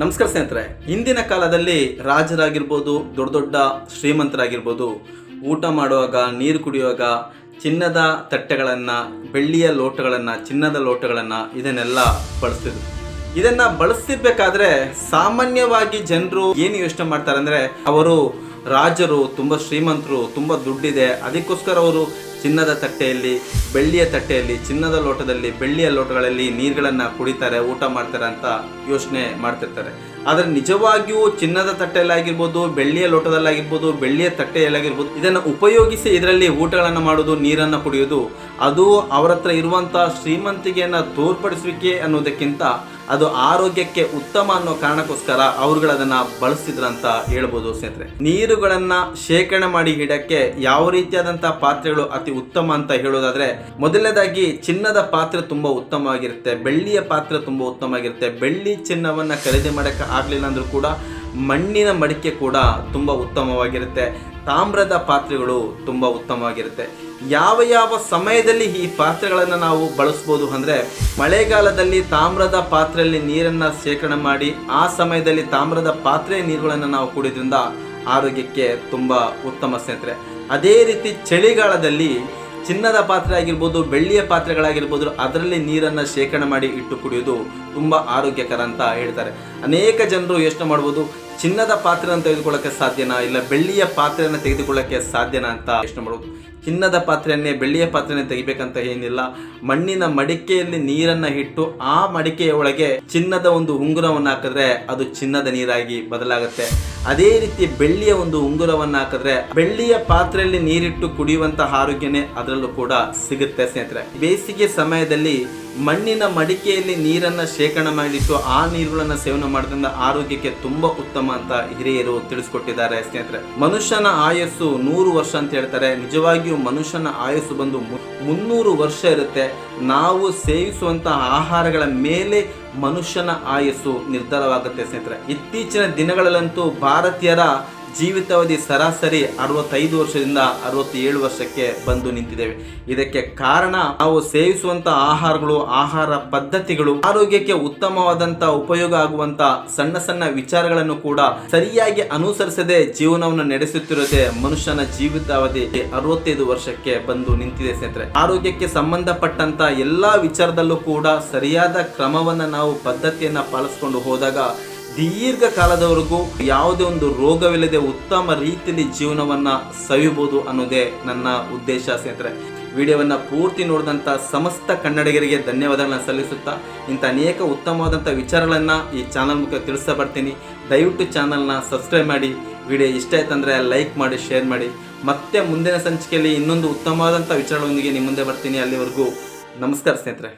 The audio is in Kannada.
ನಮಸ್ಕಾರ ಸ್ನೇಹಿತರೆ, ಹಿಂದಿನ ಕಾಲದಲ್ಲಿ ರಾಜರಾಗಿರ್ಬೋದು, ದೊಡ್ಡ ದೊಡ್ಡ ಶ್ರೀಮಂತರಾಗಿರ್ಬೋದು, ಊಟ ಮಾಡುವಾಗ, ನೀರು ಕುಡಿಯುವಾಗ ಚಿನ್ನದ ತಟ್ಟೆಗಳನ್ನು, ಬೆಳ್ಳಿಯ ಲೋಟಗಳನ್ನು, ಚಿನ್ನದ ಲೋಟಗಳನ್ನು ಇದನ್ನೆಲ್ಲ ಬಳಸ್ತಿದ್ರು. ಇದನ್ನ ಬಳಸ್ತಿರ್ಬೇಕಾದ್ರೆ ಸಾಮಾನ್ಯವಾಗಿ ಜನರು ಏನು ಯೋಚನೆ ಮಾಡ್ತಾರೆ ಅಂದ್ರೆ ಅವರು ರಾಜರು, ತುಂಬ ಶ್ರೀಮಂತರು, ತುಂಬ ದುಡ್ಡಿದೆ, ಅದಕ್ಕೋಸ್ಕರ ಅವರು ಚಿನ್ನದ ತಟ್ಟೆಯಲ್ಲಿ, ಬೆಳ್ಳಿಯ ತಟ್ಟೆಯಲ್ಲಿ, ಚಿನ್ನದ ಲೋಟದಲ್ಲಿ, ಬೆಳ್ಳಿಯ ಲೋಟಗಳಲ್ಲಿ ನೀರುಗಳನ್ನು ಕುಡಿತಾರೆ, ಊಟ ಮಾಡ್ತಾರೆ ಅಂತ ಯೋಚನೆ ಮಾಡ್ತಿರ್ತಾರೆ. ಆದರೆ ನಿಜವಾಗಿಯೂ ಚಿನ್ನದ ತಟ್ಟೆಯಲ್ಲಾಗಿರ್ಬೋದು, ಬೆಳ್ಳಿಯ ಲೋಟದಲ್ಲಾಗಿರ್ಬೋದು, ಬೆಳ್ಳಿಯ ತಟ್ಟೆಯಲ್ಲಾಗಿರ್ಬೋದು, ಇದನ್ನು ಉಪಯೋಗಿಸಿ ಇದರಲ್ಲಿ ಊಟಗಳನ್ನು ಮಾಡೋದು, ನೀರನ್ನು ಕುಡಿಯೋದು, ಅದು ಅವರ ಹತ್ರ ಇರುವಂಥ ಶ್ರೀಮಂತಿಕೆಯನ್ನು ತೋರ್ಪಡಿಸುವಿಕೆ ಅನ್ನೋದಕ್ಕಿಂತ ಅದು ಆರೋಗ್ಯಕ್ಕೆ ಉತ್ತಮ ಅನ್ನೋ ಕಾರಣಕ್ಕೋಸ್ಕರ ಅವ್ರುಗಳದನ್ನ ಅದನ್ನ ಅಂತ ಹೇಳ್ಬೋದು ಸ್ನೇಹಿತರೆ. ನೀರುಗಳನ್ನ ಶೇಖರಣೆ ಮಾಡಿ ಇಡಕ್ಕೆ ಯಾವ ರೀತಿಯಾದಂತಹ ಪಾತ್ರೆಗಳು ಅತಿ ಉತ್ತಮ ಅಂತ ಹೇಳೋದಾದ್ರೆ, ಮೊದಲನೇದಾಗಿ ಚಿನ್ನದ ಪಾತ್ರೆ ತುಂಬಾ ಉತ್ತಮವಾಗಿರುತ್ತೆ ಬೆಳ್ಳಿಯ ಪಾತ್ರೆ ತುಂಬಾ ಉತ್ತಮವಾಗಿರುತ್ತೆ ಬೆಳ್ಳಿ ಚಿನ್ನವನ್ನ ಖರೀದಿ ಮಾಡಕ್ಕೆ ಆಗ್ಲಿಲ್ಲ ಅಂದ್ರೂ ಕೂಡ ಮಣ್ಣಿನ ಮಡಿಕೆ ಕೂಡ ತುಂಬಾ ಉತ್ತಮವಾಗಿರುತ್ತೆ, ತಾಮ್ರದ ಪಾತ್ರೆಗಳು ತುಂಬಾ ಉತ್ತಮವಾಗಿರುತ್ತೆ ಯಾವ ಯಾವ ಸಮಯದಲ್ಲಿ ಈ ಪಾತ್ರೆಗಳನ್ನು ನಾವು ಬಳಸ್ಬೋದು ಅಂದರೆ, ಮಳೆಗಾಲದಲ್ಲಿ ತಾಮ್ರದ ಪಾತ್ರೆಯಲ್ಲಿ ನೀರನ್ನು ಶೇಖರಣೆ ಮಾಡಿ, ಆ ಸಮಯದಲ್ಲಿ ತಾಮ್ರದ ಪಾತ್ರೆ ನೀರುಗಳನ್ನು ನಾವು ಕುಡಿದ್ರಿಂದ ಆರೋಗ್ಯಕ್ಕೆ ತುಂಬ ಉತ್ತಮ ಸ್ನೇಹಿತರೆ. ಅದೇ ರೀತಿ ಚಳಿಗಾಲದಲ್ಲಿ ಚಿನ್ನದ ಪಾತ್ರೆ ಆಗಿರ್ಬೋದು, ಬೆಳ್ಳಿಯ ಪಾತ್ರೆಗಳಾಗಿರ್ಬೋದು, ಅದರಲ್ಲಿ ನೀರನ್ನು ಶೇಖರಣೆ ಮಾಡಿ ಇಟ್ಟು ಕುಡಿಯೋದು ತುಂಬ ಆರೋಗ್ಯಕರ ಅಂತ ಹೇಳ್ತಾರೆ. ಅನೇಕ ಜನರು ಯೋಚನೆ ಮಾಡ್ಬೋದು ಚಿನ್ನದ ಪಾತ್ರೆಯನ್ನು ತೆಗೆದುಕೊಳ್ಳಕ್ಕೆ ಸಾಧ್ಯನಾ? ಇಲ್ಲ ಬೆಳ್ಳಿಯ ಪಾತ್ರೆಯನ್ನು ತೆಗೆದುಕೊಳ್ಳಕ್ಕೆ ಸಾಧ್ಯನಾ ಅಂತ ಪ್ರಶ್ನೆ ಮಾಡ್ಬೋದು. ಚಿನ್ನದ ಪಾತ್ರೆಯನ್ನೇ ಬೆಳ್ಳಿಯ ಪಾತ್ರೆಯನ್ನೇ ತೆಗಿಬೇಕಂತ ಏನಿಲ್ಲ. ಮಣ್ಣಿನ ಮಡಿಕೆಯಲ್ಲಿ ನೀರನ್ನ ಇಟ್ಟು ಆ ಮಡಿಕೆಯ ಒಳಗೆ ಚಿನ್ನದ ಒಂದು ಉಂಗುರವನ್ನು ಹಾಕಿದ್ರೆ ಅದು ಚಿನ್ನದ ನೀರಾಗಿ ಬದಲಾಗುತ್ತೆ. ಅದೇ ರೀತಿ ಬೆಳ್ಳಿಯ ಒಂದು ಉಂಗುರವನ್ನು ಹಾಕಿದ್ರೆ ಬೆಳ್ಳಿಯ ಪಾತ್ರೆಯಲ್ಲಿ ನೀರಿಟ್ಟು ಕುಡಿಯುವಂತಹ ಆರೋಗ್ಯನೇ ಅದರಲ್ಲೂ ಕೂಡ ಸಿಗುತ್ತೆ ಸ್ನೇಹಿತರೆ. ಬೇಸಿಗೆ ಸಮಯದಲ್ಲಿ ಮಣ್ಣಿನ ಮಡಿಕೆಯಲ್ಲಿ ನೀರನ್ನ ಶೇಖರಣೆ ಮಾಡಿಟ್ಟು ಆ ನೀರುಗಳನ್ನು ಸೇವನೆ ಮಾಡೋದ್ರಿಂದ ಆರೋಗ್ಯಕ್ಕೆ ತುಂಬಾ ಉತ್ತಮ ಅಂತ ಹಿರಿಯರು ತಿಳಿಸ್ಕೊಟ್ಟಿದ್ದಾರೆ ಸ್ನೇಹಿತರೆ. ಮನುಷ್ಯನ ಆಯಸ್ಸು ನೂರು ವರ್ಷ ಅಂತ ಹೇಳ್ತಾರೆ. ನಿಜವಾಗಿಯೂ ಮನುಷ್ಯನ ಆಯಸ್ಸು ಬಂದು ಮುನ್ನೂರು ವರ್ಷ ಇರುತ್ತೆ. ನಾವು ಸೇವಿಸುವಂತಹ ಆಹಾರಗಳ ಮೇಲೆ ಮನುಷ್ಯನ ಆಯಸ್ಸು ನಿರ್ಧಾರವಾಗುತ್ತೆ ಸ್ನೇಹಿತರೆ. ಇತ್ತೀಚಿನ ದಿನಗಳಲ್ಲಂತೂ ಭಾರತೀಯರ ಜೀವಿತಾವಧಿ ಸರಾಸರಿ ಅರವತ್ತೈದು ವರ್ಷದಿಂದ ಅರವತ್ತೇಳು ವರ್ಷಕ್ಕೆ ಬಂದು ನಿಂತಿದ್ದೇವೆ. ಇದಕ್ಕೆ ಕಾರಣ ನಾವು ಸೇವಿಸುವಂತ ಆಹಾರಗಳು, ಆಹಾರ ಪದ್ಧತಿಗಳು, ಆರೋಗ್ಯಕ್ಕೆ ಉತ್ತಮವಾದಂತ ಉಪಯೋಗ ಆಗುವಂತ ಸಣ್ಣ ಸಣ್ಣ ವಿಚಾರಗಳನ್ನು ಕೂಡ ಸರಿಯಾಗಿ ಅನುಸರಿಸದೆ ಜೀವನವನ್ನು ನಡೆಸುತ್ತಿರೋದೇ ಮನುಷ್ಯನ ಜೀವಿತಾವಧಿ. ಅರವತ್ತೈದು ವರ್ಷಕ್ಕೆ ಬಂದು ನಿಂತಿದೆ ಸ್ನೇಹಿತರೆ. ಆರೋಗ್ಯಕ್ಕೆ ಸಂಬಂಧಪಟ್ಟಂತ ಎಲ್ಲಾ ವಿಚಾರದಲ್ಲೂ ಕೂಡ ಸರಿಯಾದ ಕ್ರಮವನ್ನ ನಾವು, ಪದ್ಧತಿಯನ್ನ ಪಾಲಿಸಿಕೊಂಡು ಹೋದಾಗ ದೀರ್ಘ ಕಾಲದವರೆಗೂ ಯಾವುದೇ ಒಂದು ರೋಗವಿಲ್ಲದೆ ಉತ್ತಮ ರೀತಿಯಲ್ಲಿ ಜೀವನವನ್ನು ಸವಿಬೋದು ಅನ್ನೋದೇ ನನ್ನ ಉದ್ದೇಶ ಸ್ನೇಹಿತರೆ. ವಿಡಿಯೋವನ್ನು ಪೂರ್ತಿ ನೋಡಿದಂಥ ಸಮಸ್ತ ಕನ್ನಡಿಗರಿಗೆ ಧನ್ಯವಾದಗಳನ್ನು ಸಲ್ಲಿಸುತ್ತಾ, ಇಂಥ ಅನೇಕ ಉತ್ತಮವಾದಂಥ ವಿಚಾರಗಳನ್ನು ಈ ಚಾನಲ್ ಮುಖ ತಿಳಿಸಬರ್ತೀನಿ ದಯವಿಟ್ಟು ಚಾನಲ್ನ ಸಬ್ಸ್ಕ್ರೈಬ್ ಮಾಡಿ, ವಿಡಿಯೋ ಇಷ್ಟ ಆಯ್ತಂದ್ರೆ ಲೈಕ್ ಮಾಡಿ, ಶೇರ್ ಮಾಡಿ. ಮತ್ತೆ ಮುಂದಿನ ಸಂಚಿಕೆಯಲ್ಲಿ ಇನ್ನೊಂದು ಉತ್ತಮವಾದಂಥ ವಿಚಾರಗಳೊಂದಿಗೆ ನಿಮ್ಮ ಮುಂದೆ ಬರ್ತೀನಿ. ಅಲ್ಲಿವರೆಗೂ ನಮಸ್ಕಾರ ಸ್ನೇಹಿತರೆ.